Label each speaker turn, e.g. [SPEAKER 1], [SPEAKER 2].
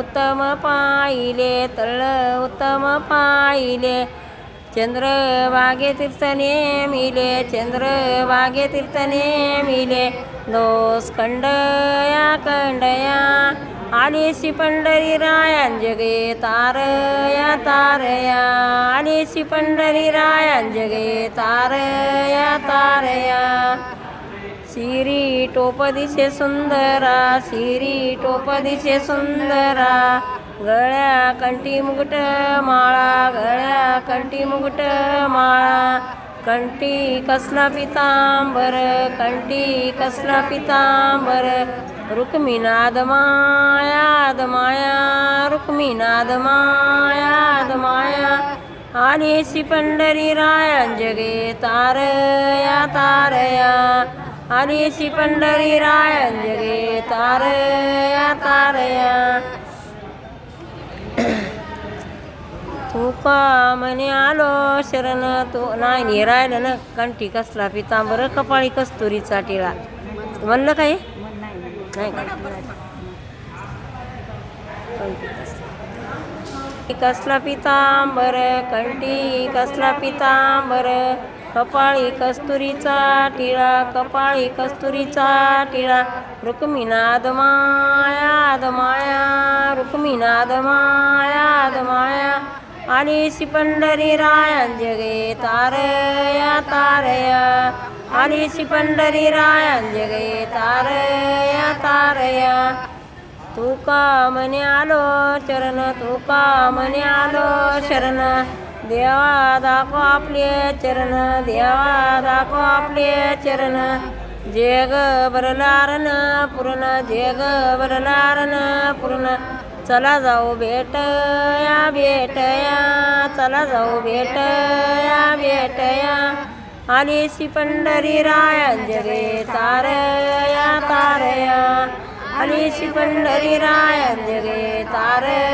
[SPEAKER 1] उत्तम पाहिले तळ उत्तम पाहिले चंद्रभागे तीर्थने मिले चंद्रभागे तीर्थने मिले दोस खंडया खंडया आलेशी पंढरी रायान जगे तारया तारया आलेशी पंढरी रायान जगे तारया तारया सिरी टोप दिसे सुंदरा सिरी टोप दिसे सुंदरा. गळ्या कंटी मुगट माळा गळ्या कंटी मुगट माळा. कंटी कसला पितांबर कंटी कसला पितांबर. रुक्मिनाद मायाद माया रुक्मिनाद मायाद माया. आलीशी पंढरी रायन जगे तारया तारया. आलीशी पंढरी राय जगे तारया. तारया तुका म्हणे आलो शरण? तू नाही नाही राहिलं ना. कंठी कसला पितांबर कपाळी कस्तुरीचा टिळा म्हणलं काय नाही का? कंठी कसला कसला पितांबर कंठी कसला पितांबर कपाळी कस्तुरीचा टिळा कपाळी कस्तुरीचा टिळा रुक्मिनाद मायाद माया रुक्मिनाद मायाद माया आलीशी पंढरी रायन जगे तारया तारया आलीशी पंढरी रायन जगे तारया तारया. तुका म्हणे आलो चरण तुका म्हणे आलो शरण? देवा दाखो आपले चरण देवा दाखो आपले चरण. जग बरलारन पूर्ण जग बरलारन पूर्ण. चला जाऊ भेटया भेटया. चला जाऊ भेटया भेटया. आलीशी पंढरी रायन जगे तारया तारया. आलीशी पंढरी रायन जगे तारया.